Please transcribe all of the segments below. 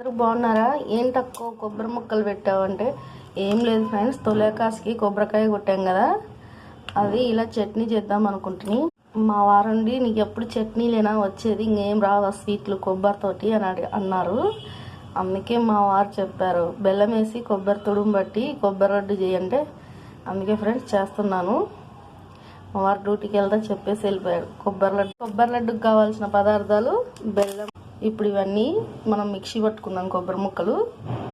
అందరూ బాగున్నారా? ఏం తక్కువ కొబ్బరి ముక్కలు పెట్టావంటే? ఏం లేదు ఫ్రెండ్స్ తొలేకాసుకి కొబ్బరికాయ కొట్టాం కదా. అది ఇలా చట్నీ చేద్దాం అనుకుంటుని. మా వారండి నీకు ఎప్పుడు చట్నీలేనా? వచ్చేది ఇంకేం రాదా స్వీట్లు కొబ్బరితోటి అని అన్నారు. అందుకే మా వారు చెప్పారు బెల్లం వేసి కొబ్బరి తుడుము బట్టి కొబ్బరి లడ్డు చేయంటే అందుకే ఫ్రెండ్స్ చేస్తున్నాను. మా వారు డ్యూటీకి వెళ్తా చెప్పేసి వెళ్ళిపోయాడు. కొబ్బరి లడ్డు కొబ్బరి లడ్డుకు కావాల్సిన పదార్థాలు బెల్లం ఇప్పుడు ఇవన్నీ మనం మిక్సీ పట్టుకున్నాం కొబ్బరి ముక్కలు.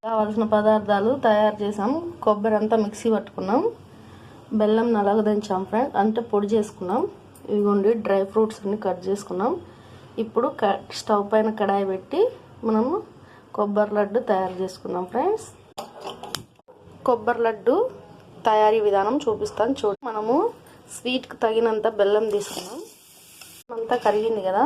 కావాల్సిన పదార్థాలు తయారు చేసాం కొబ్బరి అంతా మిక్సీ పట్టుకున్నాం. బెల్లం నలగ దంచాం ఫ్రెండ్ అంటే పొడి చేసుకున్నాం. ఇదిగోండి డ్రై ఫ్రూట్స్ అన్ని కట్ చేసుకున్నాం. ఇప్పుడు క స్టవ్ పైన కడాయి పెట్టి మనము కొబ్బరి లడ్డు తయారు చేసుకున్నాం ఫ్రెండ్స్ కొబ్బరి లడ్డు తయారీ విధానం చూపిస్తాను చూడు మనము స్వీట్కి తగినంత బెల్లం తీసుకున్నాం. అంతా కరిగింది కదా.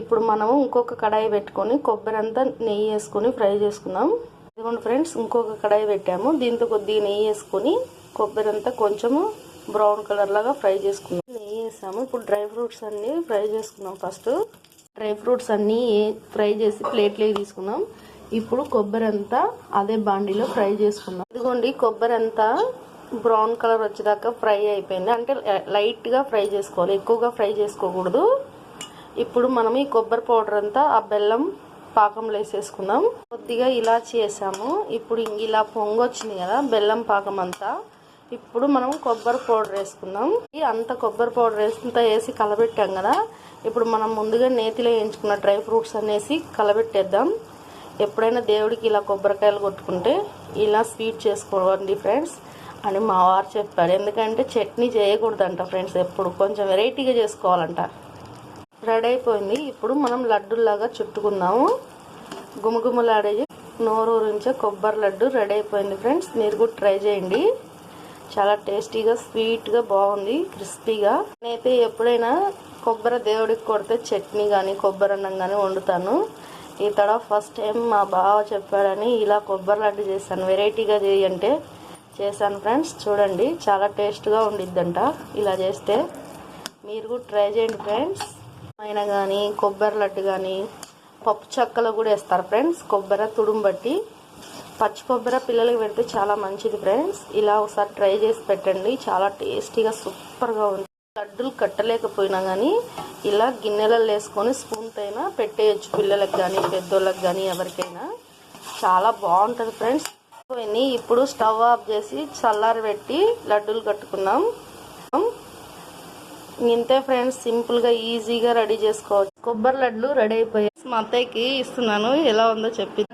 ఇప్పుడు మనము ఇంకొక కడాయి పెట్టుకొని కొబ్బరి అంతా నెయ్యి వేసుకొని ఫ్రై చేసుకున్నాం ఇదిగోండి ఫ్రెండ్స్ ఇంకొక కడాయి పెట్టాము. దీంతో కొద్దిగా నెయ్యి వేసుకొని కొబ్బరి అంతా కొంచెము బ్రౌన్ కలర్ లాగా ఫ్రై చేసుకున్నాం నెయ్యి వేసాము. ఇప్పుడు డ్రై ఫ్రూట్స్ అన్ని ఫ్రై చేసుకున్నాం ఫస్ట్. డ్రై ఫ్రూట్స్ అన్ని ఫ్రై చేసి ప్లేట్లోకి తీసుకున్నాం ఇప్పుడు కొబ్బరి అంతా అదే బాండీలో ఫ్రై చేసుకున్నాం ఇదిగోండి కొబ్బరి అంతా బ్రౌన్ కలర్ వచ్చేదాకా ఫ్రై అయిపోయింది. అంటే లైట్గా ఫ్రై చేసుకోవాలి. ఎక్కువగా ఫ్రై చేసుకోకూడదు. ఇప్పుడు మనం ఈ కొబ్బరి పౌడర్ అంతా ఆ బెల్లం పాకంలో వేసేసుకుందాం. కొద్దిగా ఇలాచి వేసాము. ఇప్పుడు ఇలా పొంగు వచ్చింది కదా బెల్లం పాకం అంతా. ఇప్పుడు మనం కొబ్బరి పౌడర్ వేసుకుందాం. ఈ అంత కొబ్బరి పౌడర్ వేసుకుంటా వేసి కలబెట్టాం కదా. ఇప్పుడు మనం ముందుగా నేతిలో వేయించుకున్న డ్రై ఫ్రూట్స్ అనేసి కలబెట్టేద్దాం. ఎప్పుడైనా దేవుడికి ఇలా కొబ్బరికాయలు కొట్టుకుంటే ఇలా స్వీట్ చేసుకోండి ఫ్రెండ్స్. అని మా వారు చెప్పారు. ఎందుకంటే చట్నీ చేయకూడదంట ఫ్రెండ్స్ ఎప్పుడు. కొంచెం వెరైటీగా చేసుకోవాలంట. రెడీ అయిపోయింది. ఇప్పుడు మనం లడ్డులాగా చుట్టుకుందాము. గుమగుమలాడే నోరూరించే కొబ్బరి లడ్డు రెడీ అయిపోయింది ఫ్రెండ్స్. మీరు కూడా ట్రై చేయండి. చాలా టేస్టీగా స్వీట్గా బాగుంది క్రిస్పీగా. నేనైతే ఎప్పుడైనా కొబ్బరి దేవుడికి కొడితే చట్నీ కానీ కొబ్బరి అన్నం కానీ వండుతాను. ఈ తడ ఫస్ట్ టైం మా బావ చెప్పాడని ఇలా కొబ్బరి లడ్డు చేశాను. వెరైటీగా చేయంటే చేశాను ఫ్రెండ్స్. చూడండి చాలా టేస్ట్గా ఉండిద్దంట. ఇలా చేస్తే మీరు కూడా ట్రై చేయండి ఫ్రెండ్స్. అయినా కానీ కొబ్బరి లడ్డు కానీ పప్పు చెక్కలు కూడా వేస్తారు ఫ్రెండ్స్. కొబ్బరి తుడుము బట్టి. పచ్చి కొబ్బరి పిల్లలకి పెడితే చాలా మంచిది ఫ్రెండ్స్. ఇలా ఒకసారి ట్రై చేసి పెట్టండి. చాలా టేస్టీగా సూపర్గా ఉంది. లడ్డూలు కట్టలేకపోయినా కానీ ఇలా గిన్నెలలో వేసుకొని స్పూన్తో అయినా పెట్టేయచ్చు పిల్లలకు కానీ పెద్దోళ్ళకి కానీ ఎవరికైనా. చాలా బాగుంటుంది ఫ్రెండ్స్. పోయినాయి ఇప్పుడు స్టవ్ ఆఫ్ చేసి చల్లారి పెట్టి లడ్డూలు కట్టుకున్నాం. ఇంతే ఫ్రెండ్స్ సింపుల్గా ఈజీగా రెడీ చేసుకోవచ్చు. కొబ్బరి లడ్లు రెడీ అయిపోయాయి. మా అత్తయ్యకి ఇస్తున్నాను. ఎలా ఉందో చెప్పి.